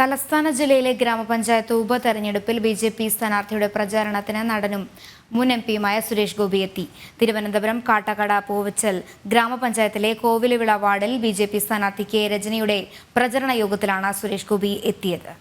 തലസ്ഥാന ജില്ലയിലെ ഗ്രാമപഞ്ചായത്ത് ഉപതെരഞ്ഞെടുപ്പിൽ ബി ജെ പി സ്ഥാനാർത്ഥിയുടെ പ്രചാരണത്തിന് നടനും മുൻ എം പിയുമായ സുരേഷ് ഗോപി എത്തി. തിരുവനന്തപുരം കാട്ടക്കട പൂവച്ചൽ ഗ്രാമപഞ്ചായത്തിലെ കോവിലുവിള വാർഡിൽ ബി ജെ പി സ്ഥാനാർത്ഥി കെ രജനിയുടെ പ്രചരണ യോഗത്തിലാണ് സുരേഷ് ഗോപി എത്തിയത്.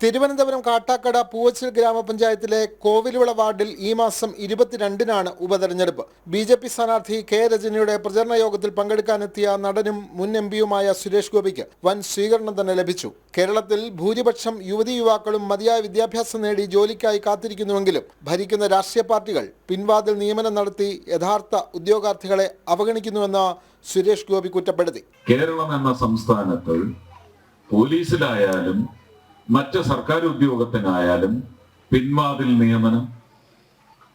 തിരുവനന്തപുരം കാട്ടാക്കട പൂവച്ചിൽ ഗ്രാമപഞ്ചായത്തിലെ കോവിലുവിള വാർഡിൽ ഈ മാസം ഇരുപത്തിരണ്ടിനാണ് ഉപതെരഞ്ഞെടുപ്പ്. ബി ജെ പി സ്ഥാനാർത്ഥി കെ രജനിയുടെ പ്രചരണ യോഗത്തിൽ പങ്കെടുക്കാനെത്തിയ നടനും മുൻ എം പിയുമായ സുരേഷ് ഗോപിക്ക് വൻ സ്വീകരണം തന്നെ ലഭിച്ചു. കേരളത്തിൽ ഭൂരിപക്ഷം യുവതി യുവാക്കളും മതിയായ വിദ്യാഭ്യാസം നേടി ജോലിക്കായി കാത്തിരിക്കുന്നുവെങ്കിലും ഭരിക്കുന്ന രാഷ്ട്രീയ പാർട്ടികൾ പിൻവാതിൽ നിയമനം നടത്തി യഥാർത്ഥ ഉദ്യോഗാർത്ഥികളെ അവഗണിക്കുന്നുവെന്ന് സുരേഷ് ഗോപി കുറ്റപ്പെടുത്തി. കേരളം എന്ന സംസ്ഥാനത്ത് പോലീസിലായാലും മറ്റ് സർക്കാർ ഉദ്യോഗത്തിനായാലും പിൻവാതിൽ നിയമനം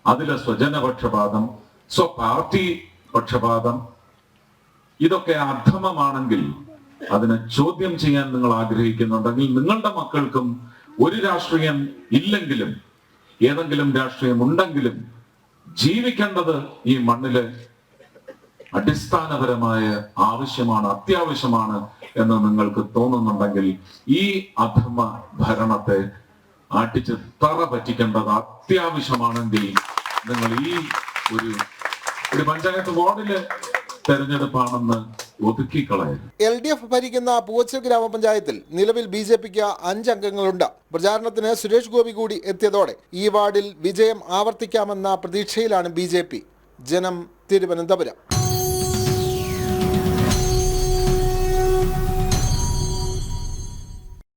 അതിലെ സ്വജനപക്ഷപാതം സ്വപാർട്ടി പക്ഷപാതം ഇതൊക്കെ അധമമാണെങ്കിൽ അതിനെ ചോദ്യം ചെയ്യാൻ നിങ്ങൾ ആഗ്രഹിക്കുന്നുണ്ടെങ്കിൽ നിങ്ങളുടെ മക്കൾക്കും ഒരു രാഷ്ട്രീയം ഇല്ലെങ്കിലും ഏതെങ്കിലും രാഷ്ട്രീയം ഉണ്ടെങ്കിലും ജീവിക്കേണ്ടത് ഈ മണ്ണിൽ അടിസ്ഥാനപരമായ ആവശ്യമാണ് അത്യാവശ്യമാണ് എന്ന് നിങ്ങൾക്ക് തോന്നുന്നുണ്ടെങ്കിൽ ഈ അധർമ്മ ഭരണത്തെ ആട്ടിച്ച് തറ പറ്റിക്കേണ്ടത് അത്യാവശ്യമാണെങ്കിൽ നിങ്ങൾ ഈ ഒരു ഒരു പഞ്ചായത്ത് വാർഡിൽ തെരഞ്ഞെടുപ്പാണെന്ന് എൽ ഡി എഫ് ഭരിക്കുന്ന പൂവച്ചൽ ഗ്രാമപഞ്ചായത്തിൽ നിലവിൽ ബി ജെ പിക്ക് അഞ്ചംഗങ്ങളുണ്ട് പ്രചാരണത്തിന് സുരേഷ് ഗോപി കൂടി എത്തിയതോടെ ഈ വാർഡിൽ വിജയം ആവർത്തിക്കാമെന്ന പ്രതീക്ഷയിലാണ് ബി ജനം തിരുവനന്തപുരം.